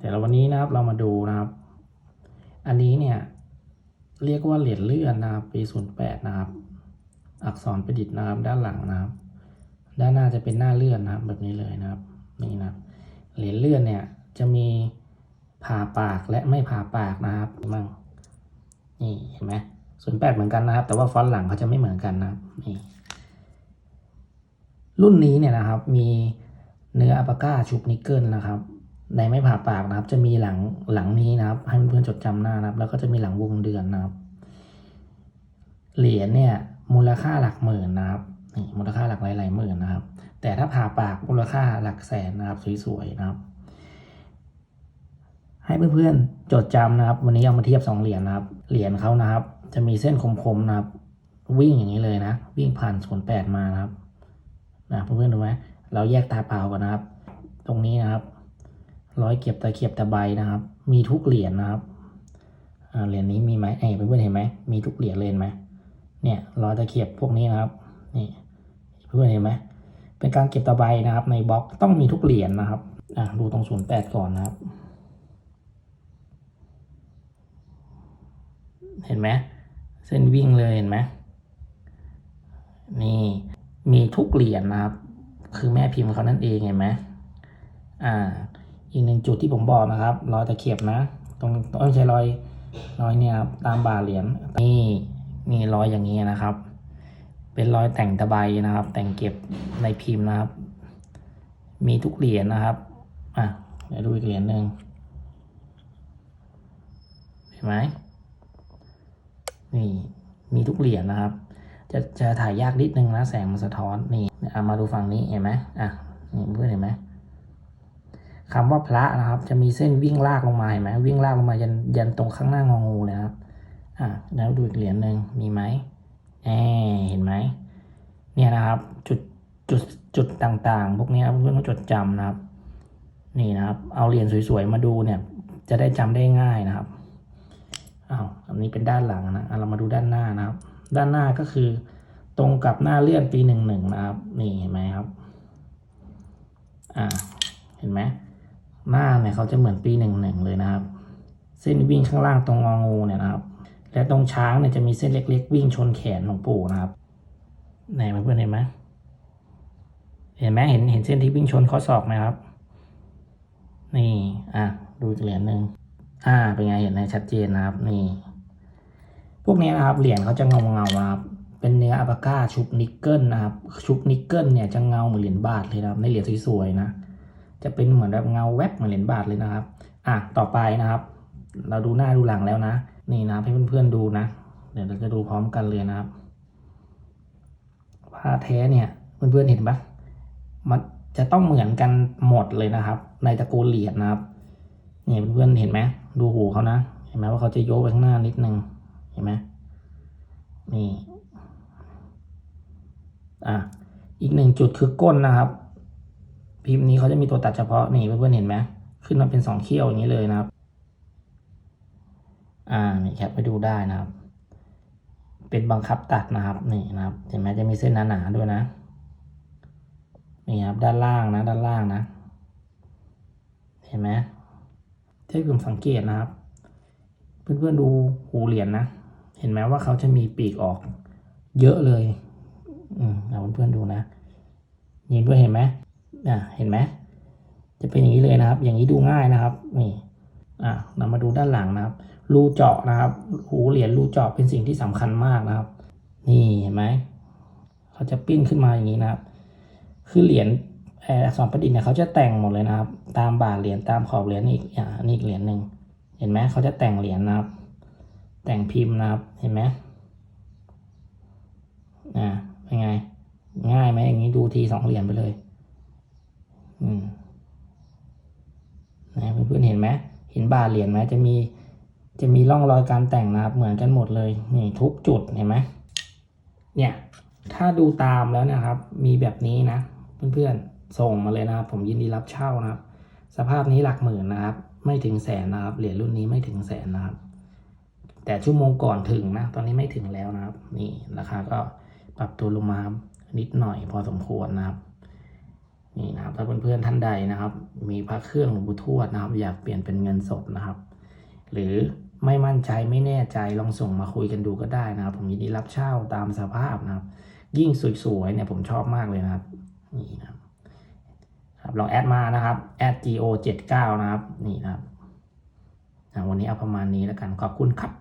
แต่เราวันนี้นะครับเรามาดูนะครับ อันนี้เนี่ยเรียกว่าเหรียญเลื่อนนะครับปีศูนย์แปดนะครับ อักษรประดิษฐ์นะครับด้านหลังนะครับ ด้านหน้าจะเป็นหน้าเลื่อนนะครับ แบบนี้เลยนะครับนี่นะเหรียญเลื่อนเนี่ยจะมีผ่าปากและไม่ผ่าปากนะครับมั่งนี่เห็นไหมศูนย์แปดเหมือนกันนะครับ แต่ว่าฟอนต์หลังเขาจะไม่เหมือนกันนะครับนี่รุ่นนี้เนี่ยนะครับมีเนื้ออัปาก้าชุบนิกเกิลนะครับ ในไม่ผ่าปากนะครับ จะมีหลังหลังนี้นะครับ ให้เพื่อนๆจดจำหน้านะครับ แล้วก็จะมีหลังวงเดือนนะครับ เหรียญเนี่ยมูลค่าหลักหมื่นนะครับนี่มูลค่าหลักหลายๆหมื่นนะครับ แต่ถ้าผ่าปากมูลค่าหลักแสนนะครับสวยๆนะครับ ให้เพื่อนๆจดจำนะครับ วันนี้เอามาเทียบสองเหรียญนะครับ เหรียญเขานะครับ จะมีเส้นคมๆนะครับ วิ่งอย่างนี้เลยนะ วิ่งผ่านศูนย์แปดมานะครับนะเพื่อนๆดูไหมเราแยกตาเปล่าก่อนนะครับ ตรงนี้น ร้อยเก็บตะเขียบตะไบนะครับ มีทุกเหรียญนะครับเหรียญนี้มีไหมเอ้ยเพื่อนเห็นไหมมีทุกเหรียญเลยไหมเนี่ยร้อยตะเขียบพวกนี้นะครับนี่เพื่อนเห็นไหมเป็นการเก็บตะไบนะครับ ในบล็อกต้องมีทุกเหรียญนะครับอะดูตรงศูนย์แปดก่อนนะครับ เห็นไหมเส้นวิ่งเลยเห็นไหมนี่มีทุกเหรียญนะครับ คือแม่พิมพ์เขานั่นเองเห็นไหมอ่า อีกหนึ่งจุดที่ผมบอกนะครับ รอยตะเข็บนะ ตรงต้นใช้รอยรอยเนี่ยครับตามบาเหรียญนี่มีรอยอย่างนี้นะครับ เป็นรอยแต่งตะไบนะครับ แต่งเก็บในพิมพ์นะครับ มีทุกเหรียญนะครับอะเดี๋ยวดูอีกเหรียญหนึ่งเห็นไหมนี่มีทุกเหรียญนะครับ จะจะถ่ายยากนิดนึงนะแสงมันสะท้อนนี่เอามาดูฝั่งนี้เห็นไหมอะนี่เพื่อนเห็นไหม คำว่าพระนะครับ จะมีเส้นวิ่งลากลงมาเห็นไหมวิ่งลากลงมายันยันตรงข้างหน้างองูเลยครับอะแล้วดูอีกเหรียญหนึ่งมีไหมแอเห็นไหมเนี่ยนะครับ จุดจุดจุดต่างๆ พวกนี้เพื่อนๆต้องจดจำนะครับ นี่นะครับ เอาเหรียญสวยๆมาดูเนี่ย จะได้จำได้ง่ายนะครับอ้าวอันนี้เป็นด้านหลังนะอะเรามาดูด้านหน้านะครับ ด้านหน้าก็คือ ตรงกับหน้าเลื่อนปีหนึ่งหนึ่งนะครับ นี่เห็นไหมครับ อ่าเห็นไหม หน้าเนี่ยเขาจะเหมือนปีหนึ่งหนึ่งเลยนะครับ เส้นวิ่งข้างล่างตรงงองูเนี่ยนะครับ และตรงช้างเนี่ยจะมีเส้นเล็ก ๆ วิ่งชนแขนของปู่นะครับไหนเพื่อนเห็นไหมเห็นไหมเห็นเห็นเส้นที่วิ่งชนข้อศอกไหมครับ นี่อะดูเหรียญหนึ่งอ่าเป็นไงเห็นในชัดเจนนะครับ นี่ พวกนี้นะครับเหรียญเขาจะเงาเงานะครับเป็นเนื้ออัปาก้าชุบนิกเกิลนะครับ ชุบนิกเกิลเนี่ยจะเงาเหมือนเหรียญบาทเลยนะครับในเหรียญสวยๆนะ จะเป็นเหมือนแบบเงาแวบเหมือนเหรียญบาทเลยนะครับ อะต่อไปนะครับ เราดูหน้าดูหลังแล้วนะ นี่นะครับให้เพื่อนๆดูนะ เดี๋ยวเราจะดูพร้อมกันเลยนะครับผ้าแท้เนี่ยเพื่อนๆเห็นปะมันจะต้องเหมือนกันหมดเลยนะครับ ในตะกูลเหรียญนะครับเนี่ยเพื่อนๆเห็นไหมดูหูเขานะเห็นไหมว่าเขาจะโยกไปข้างหน้านิดนึงเห็นไหมนี่อะอีกหนึ่งจุดคือก้นนะครับ พิมพ์นี้เขาจะมีตัวตัดเฉพาะนี่เพื่อนๆเห็นไหมขึ้นมาเป็นสองเขี้ยวอย่างนี้เลยนะครับ อ่านี่แคปไปดูได้นะครับ เป็นบังคับตัดนะครับนี่นะครับเห็นไหมจะมีเส้นหนาๆด้วยนะนี่ครับด้านล่างนะด้านล่างนะ เห็นไหมที่ผมสังเกตนะครับ เพื่อนๆดูหูเหรียญนะเห็นไหมว่าเขาจะมีปีกออก เยอะเลย อืมเอาเพื่อนๆดูนะนี่เพื่อนเห็นไหม อะเห็นไหมจะเป็นอย่างนี้เลยนะครับ อย่างนี้ดูง่ายนะครับ นี่อะเรามาดูด้านหลังนะครับ รูเจาะนะครับหูเหรียญรูเจาะเป็นสิ่งที่สำคัญมากนะครับ นี่เห็นไหมเขาจะปิ้นขึ้นมาอย่างนี้นะครับ คือเหรียญเอ่ออักษรประดิษฐ์เนี่ยเขาจะแต่งหมดเลยนะครับ ตามบ่าเหรียญตามขอบเหรียญอีกอ่านี่อีกเหรียญหนึ่งเห็นไหมเขาจะแต่งเหรียญนะครับ แต่งพิมพ์นะครับ เห็นไหมอ่าเป็นไง ง่ายไหมอย่างนี้ดูทีสองเหรียญไปเลย อืม นะเพื่อนๆเห็นไหมเห็นบ่าเหรียญไหมจะมีจะมีร่องรอยการแต่งนะครับเหมือนกันหมดเลยนี่ทุกจุดเห็นไหมเนี่ยถ้าดูตามแล้วนะครับ มีแบบนี้นะ เพื่อนๆส่งมาเลยนะครับ ผมยินดีรับเช่านะครับ สภาพนี้หลักหมื่นนะครับ ไม่ถึงแสนนะครับ เหรียญรุ่นนี้ไม่ถึงแสนนะครับ แต่ชั่วโมงก่อนถึงนะ ตอนนี้ไม่ถึงแล้วนะครับ นี่ราคาก็ปรับตัวลงมานิดหน่อยพอสมควรนะครับ นี่นะครับถ้าเพื่อนๆท่านใดนะครับ มีพระเครื่องหลวงปู่ทวดนะครับ อยากเปลี่ยนเป็นเงินสดนะครับ หรือไม่มั่นใจไม่แน่ใจลองส่งมาคุยกันดูก็ได้นะครับ ผมยินดีรับเช่าตามสภาพนะครับ ยิ่งสวยๆเนี่ยผมชอบมากเลยนะครับนี่นะครับครับลองแอดมานะครับแอด go 7 9นะครับนี่นะครับวันนี้เอาประมาณนี้แล้วกันขอบคุณครับ